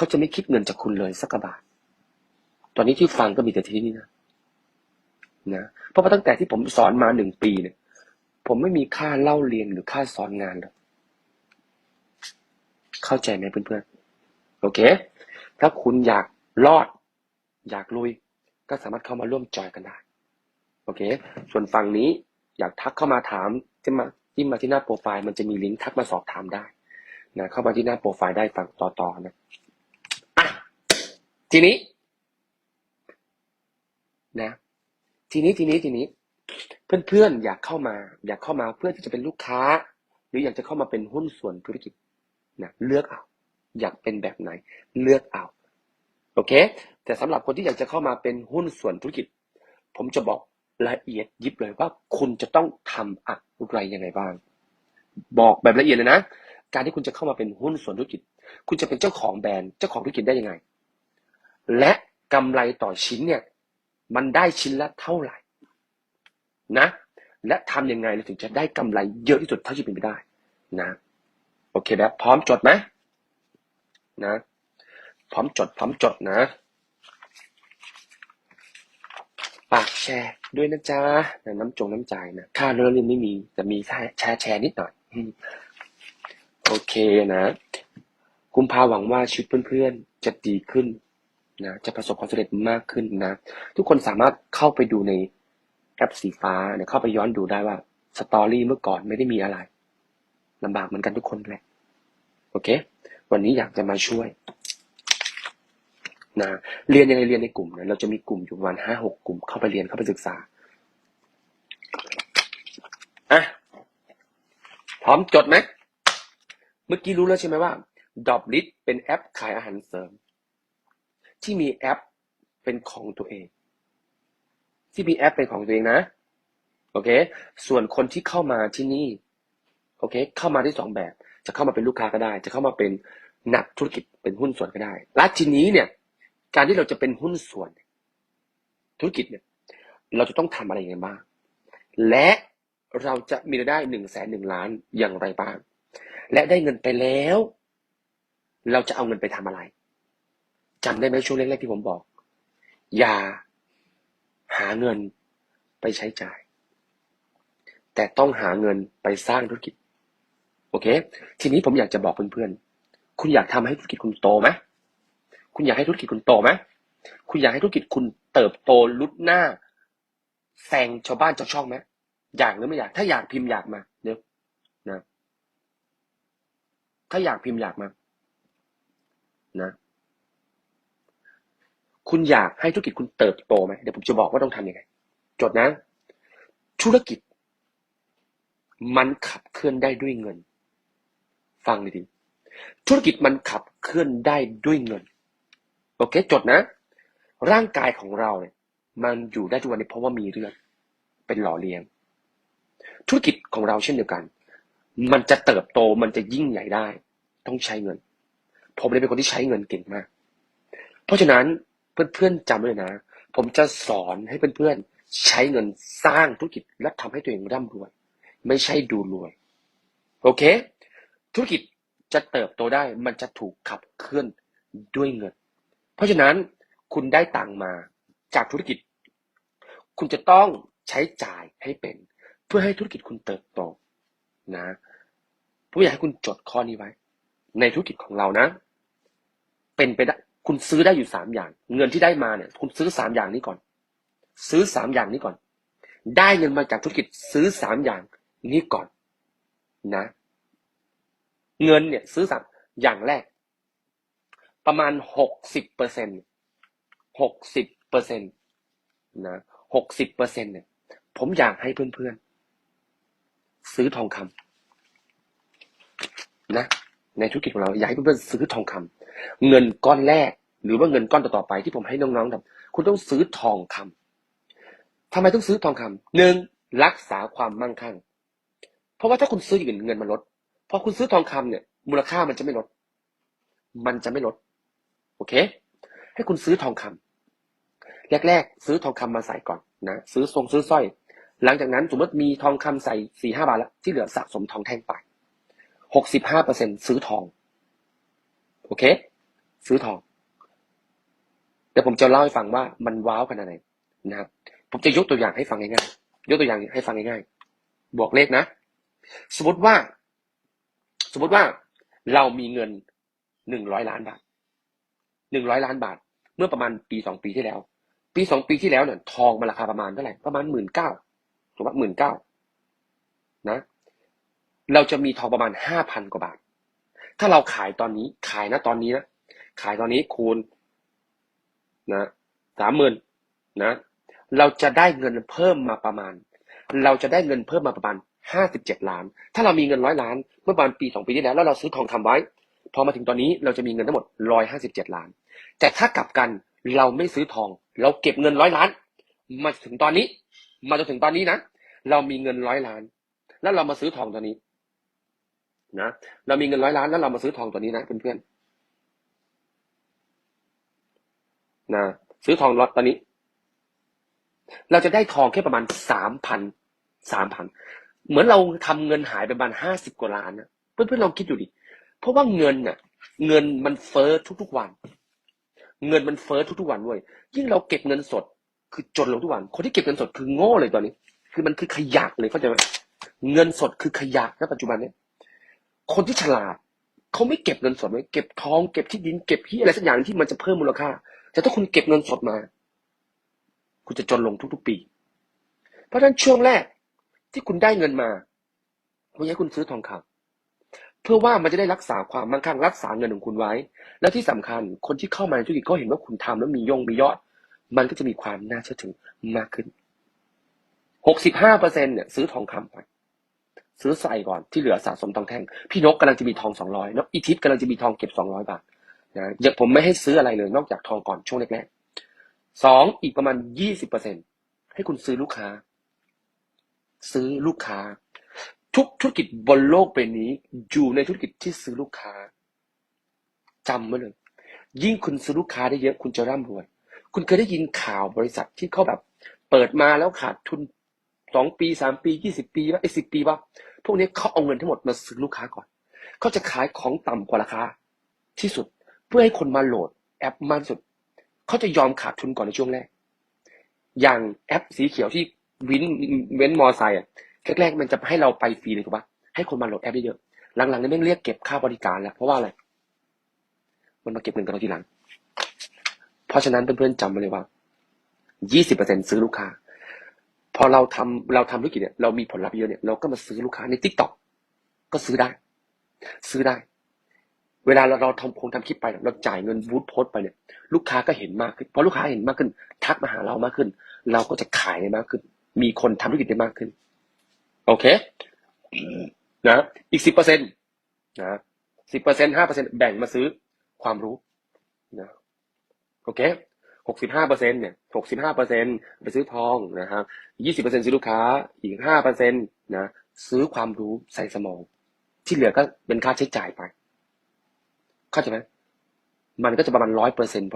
เขาจะไม่คิดเงินจากคุณเลยสักบาท ตอนนี้ที่ฟังก็มีแต่ที่นี่นะนะเพราะว่าตั้งแต่ที่ผมสอนมาหนึ่งปีเนี่ย ผมไม่มีค่าเล่าเรียนหรือค่าสอนงานเลยเข้าใจไหมเพื่อนๆโอเค ถ้าคุณอยากรอด อยากลุย ก็สามารถเข้ามาร่วมจอยกันได้ โอเค ส่วนฝั่งนี้อยากทักเข้ามาถามจิ้มาจิ้มมาที่หน้าโปรไฟล์มันจะมีลิงก์ทักมาสอบถามได้นะเข้ามาที่หน้าโปรไฟล์ได้ฝั่งต่อๆนะ ทีนี้นะทีนี้ทีนี้ทีนี้ เพื่อนๆอยากเข้ามา อยากเข้ามาเพื่อที่จะเป็นลูกค้า หรืออยากจะเข้ามาเป็นหุ้นส่วนธุรกิจนะเลือกเอา อยากเป็นแบบไหน เลือกเอาโอเค แต่สำหรับคนที่อยากจะเข้ามาเป็นหุ้นส่วนธุรกิจ ผมจะบอกละเอียดยิบเลยว่าคุณจะต้องทำอะไรยังไงบ้าง บอกแบบละเอียดเลยนะ การที่คุณจะเข้ามาเป็นหุ้นส่วนธุรกิจ คุณจะเป็นเจ้าของแบรนด์เจ้าของธุรกิจได้ยังไง และกำไรต่อชิ้นเนี่ยมันได้ชิ้นละเท่าไหร่นะ และทำยังไงเราถึงจะได้กำไรเยอะที่สุดเท่าที่เป็นไปได้นะ โอเคแบบพร้อมจดไหมนะ พร้อมจด พร้อมจดนะปากแชร์ด้วยนะจ๊ะน้ำจงน้ำใจนะค่าเรื่องเรียนไม่มีแต่มีค่าแชร์แชร์นิดหน่อยโอเคนะกุมภาหวังว่าชีวิตเพื่อนๆจะดีขึ้น นะจะประสบความสำเร็จมากขึ้นนะ ทุกคนสามารถเข้าไปดูในแอปสีฟ้าเนี่ยเข้าไปย้อนดูได้ว่าสตอรี่เมื่อก่อนไม่ได้มีอะไรลำบากเหมือนกันทุกคนแหละโอเค วันนี้อยากจะมาช่วยนะเรียนยังไงเรียนในกลุ่มนะเราจะมีกลุ่มอยู่ประมาณห้าหกกลุ่มเข้าไปเรียนเข้าไปศึกษาอะพร้อมจดไหมเมื่อกี้รู้แล้วใช่ไหมว่าดอบลิสเป็นแอปขายอาหารเสริม ที่มีแอปเป็นของตัวเอง ที่มีแอปเป็นของตัวเองนะ โอเค ส่วนคนที่เข้ามาที่นี่ โอเค เข้ามาที่สองแบบ จะเข้ามาเป็นลูกค้าก็ได้ จะเข้ามาเป็นนักธุรกิจเป็นหุ้นส่วนก็ได้ และทีนี้เนี่ย การที่เราจะเป็นหุ้นส่วน ธุรกิจเนี่ย เราจะต้องทำอะไรอย่างไรบ้าง และเราจะมีรายได้หนึ่งแสนหนึ่งล้านอย่างไรบ้าง และได้เงินไปแล้ว เราจะเอาเงินไปทำอะไร จำได้ไหมช่วงแรกๆที่ผมบอก อย่าหาเงินไปใช้จ่าย แต่ต้องหาเงินไปสร้างธุรกิจ โอเค ทีนี้ผมอยากจะบอกเพื่อนๆ คุณอยากทำให้ธุรกิจคุณโตไหมคุณอยากให้ธุรกิจคุณโตไหมคุณอยากให้ธุรกิจคุณเติบโตลุดหน้าแซงชาวบ้านชาวช่องไหมอยากหรือไม่อยาก ถ้าอยากพิมพ์อยากมาเดี๋ยวนะ ถ้าอยากพิมพ์อยากมา นะ คุณอยากให้ธุรกิจคุณเติบโตไหมเดี๋ยวผมจะบอกว่าต้องทำยังไง จดนะ ธุรกิจ มันขับเคลื่อนได้ด้วยเงิน ฟังดีๆธุรกิจมันขับเคลื่อนได้ด้วยเงิน โอเค จดนะ ร่างกายของเราเนี่ยมันอยู่ได้ทุกวันนี้เพราะว่ามีเลือดเป็นหล่อเลี้ยง ธุรกิจของเราเช่นเดียวกัน มันจะเติบโตมันจะยิ่งใหญ่ได้ ต้องใช้เงิน ผมเลยเป็นคนที่ใช้เงินเก่งมาก เพราะฉะนั้น เพื่อนๆจำเลยนะ ผมจะสอนให้เพื่อนๆใช้เงินสร้างธุรกิจและทำให้ตัวเองร่ำรวย ไม่ใช่ดูรวย โอเค ธุรกิจจะเติบโตได้มันจะถูกขับเคลื่อนด้วยเงิน เพราะฉะนั้นคุณได้ตังมาจากธุรกิจ คุณจะต้องใช้จ่ายให้เป็น เพื่อให้ธุรกิจคุณเติบโตนะผมอยากให้คุณจดข้อนี้ไว้ ในธุรกิจของเรานะ เป็นไปได้ คุณซื้อได้อยู่สามอย่าง เงินที่ได้มาเนี่ย คุณซื้อสามอย่างนี้ก่อน ซื้อสามอย่างนี้ก่อน ได้เงินมาจากธุรกิจซื้อสามอย่างนี้ก่อน นะ เงินเนี่ย ซื้อสามอย่างแรก ประมาณหกสิบเปอร์เซ็นหกสิบเปอร์เซ็นตนะหกสิบเปอร์เซ็นเนี่ย ผมอยากให้เพื่อนๆ ซื้อทองคำนะ ในธุรกิจของเราอยากให้เพื่อนๆซื้อทองคำ เงินก้อนแรก หรือว่าเงินก้อนต่อๆไปที่ผมให้น้องๆทำคุณต้องซื้อทองคำทำไมต้องซื้อทองคำหนึ่งรักษาความมั่งคั่ง เพราะว่าถ้าคุณซื้ออย่างอื่นเงินมันลดพอคุณซื้อทองคำเนี่ย มูลค่ามันจะไม่ลด มันจะไม่ลด โอเค ให้คุณซื้อทองคำแรกๆ ซื้อทองคำมาใส่ก่อนนะซื้อทรงซื้อสร้อย หลังจากนั้นสมมติมีทองคำใส่สี่ห้าบาทแล้วที่เหลือสะสมทองแท่งไปหกสิบห้าเปอร์เซ็นซื้อทอง โอเค ซื้อทองเดี๋ยวผมจะเล่าให้ฟังว่ามันว้าวขนาดไหนนะครับ ผมจะยกตัวอย่างให้ฟังง่ายๆยกตัวอย่างให้ฟังง่ายๆบวกเลขนะ สมมติว่า สมมติว่าเรามีเงินหนึ่งร้อยล้านบาทหนึ่งร้อยล้านบาท เมื่อประมาณปีสองปีที่แล้ว ปีสองปีที่แล้วเนี่ยทองมันราคาประมาณเท่าไหร่ประมาณหมื่นเก้าถูกปะหมื่นเก้านะ เราจะมีทองประมาณห้าพันกว่าบาท ถ้าเราขายตอนนี้ขายนะตอนนี้นะขายตอนนี้คูณนะสามหมื่นนะเราจะได้เงินเพิ่มมาประมาณ เราจะได้เงินเพิ่มมาประมาณห้าสิบเจ็ดล้าน ถ้าเรามีเงินร้อยล้าน เมื่อประมาณปีสองปีที่แล้วแล้วเราซื้อทองคำไว้ พอมาถึงตอนนี้เราจะมีเงินทั้งหมดร้อยห้าสิบเจ็ดล้าน แต่ถ้ากลับกันเราไม่ซื้อทอง เราเก็บเงินร้อยล้าน มาถึงตอนนี้ มาจนถึงตอนนี้นะเรามีเงินร้อยล้าน แล้วเรามาซื้อทองตัวนี้ะเรามีเงินร้อยล้านแล้วเรามาซื้อทองตัวนี้นะเพื่อนๆนะซื้อทองล็อตตอนนี้ เราจะได้ทองแค่ประมาณสามพันสามพันเหมือนเราทำเงินหายไปประมาณห้าสิบกว่าล้านนะเพื่อนๆลองคิดดูดิเพราะว่าเงินน่ะ เงินมันเฟ้อทุกๆวัน เงินมันเฟ้อทุกๆวันเว้ยยิ่งเราเก็บเงินสด คือจนลงทุกวัน คนที่เก็บเงินสดคือโง่เลยตอนนี้ คือมันคือขยะเลยเข้าใจไหมเงินสดคือขยะณปัจจุบันเนี้ย คนที่ฉลาดเขาไม่เก็บเงินสดไว้เก็บทองเก็บที่ดินเก็บที่อะไรสักอย่างที่มันจะเพิ่มมูลค่า แต่ถ้าคุณเก็บเงินสดมา คุณจะจนลงทุกๆปี เพราะฉะนั้นช่วงแรกที่คุณได้เงินมาผมอยากคุณซื้อทองคำเพื่อว่ามันจะได้รักษาความมั่งคั่งรักษาเงินของคุณไว้ และที่สำคัญคนที่เข้ามาในธุรกิจก็เห็นว่าคุณทำแล้วมียงมียอด มันก็จะมีความน่าเชื่อถือมากขึ้นหกสิบห้าเปอร์เซ็นเนี่ยซื้อทองคำไป ซื้อใส่ก่อนที่เหลือสะสมทองแท่งพี่นกกำลังจะมีทองสองร้อยนกอีทิพย์กำลังจะมีทองเก็บสองร้อยบาทนะอย่าผมไม่ให้ซื้ออะไรเลยนอกจากทองก่อนช่วงแรกๆสองอีกประมาณยี่สิบเปอร์เซ็นให้คุณซื้อลูกค้า ซื้อลูกค้า ทุกธุรกิจบนโลกใบนี้อยู่ในธุรกิจที่ซื้อลูกค้าจำไว้เลย ยิ่งคุณซื้อลูกค้าได้เยอะคุณจะร่ำรวย คุณเคยได้ยินข่าวบริษัทที่เขาแบบ เปิดมาแล้วขาดทุนสองปีสามปียี่สิบปีว่าไอ้สิบปีว่า พวกนี้เขาเอาเงินทั้งหมดมาซื้อลูกค้าก่อน เขาจะขายของต่ำกว่าราคาที่สุดเพื่อให้คนมาโหลดแอปมากที่สุด เขาจะยอมขาดทุนก่อนในช่วงแรก อย่างแอปสีเขียวที่วินเว้นมอไซค์อะแรกๆมันจะให้เราไปฟรีเลยถูกปะให้คนมาโหลดแอปเยอะหลังๆนี่แม่งเรียกเก็บค่าบริการแล้วเพราะว่าอะไร มันมาเก็บเงินกับเราทีหลัง เพราะฉะนั้นเพื่อนๆจำไว้เลยว่า 20%ซื้อลูกค้า อเราทำเราทำธุรกิจเนี่ยเรามีผลลัพธ์เยอะเนี่ยเราก็มาซื้อลูกค้าในทิกตอกก็ซื้อได้ ซื้อได้ เวลาเราเราทำโคงทำคลิปไป เราจ่ายเงินวูดโพสไปเนี่ย ลูกค้าก็เห็นมากขึ้นพอลูกค้าเห็นมากขึ้น ทักมาหาเรามากขึ้น เราก็จะขายได้มากขึ้น มีคนทำธุรกิจได้มากขึ้น โอเคนะอีกสิบเปอร์เซ็นต์นะสิบเปอร์เซ็นต์ห้าเปอร์เซ็นต์แบ่งมาซื้อความรู้นะโอเค หกสิบห้าเปอร์เซ็นเนี่ยหกสิบห้าเปอร์เซ็นไปซื้อทองนะครับยี่สิบเปอร์เซ็นซื้อลูกค้าอีกห้าเปอร์เซ็นนะซื้อความรู้ใส่สมอง ที่เหลือก็เป็นค่าใช้จ่ายไป เข้าใจไหมมันก็จะประมาณร้อยเปอร์เซ็นต์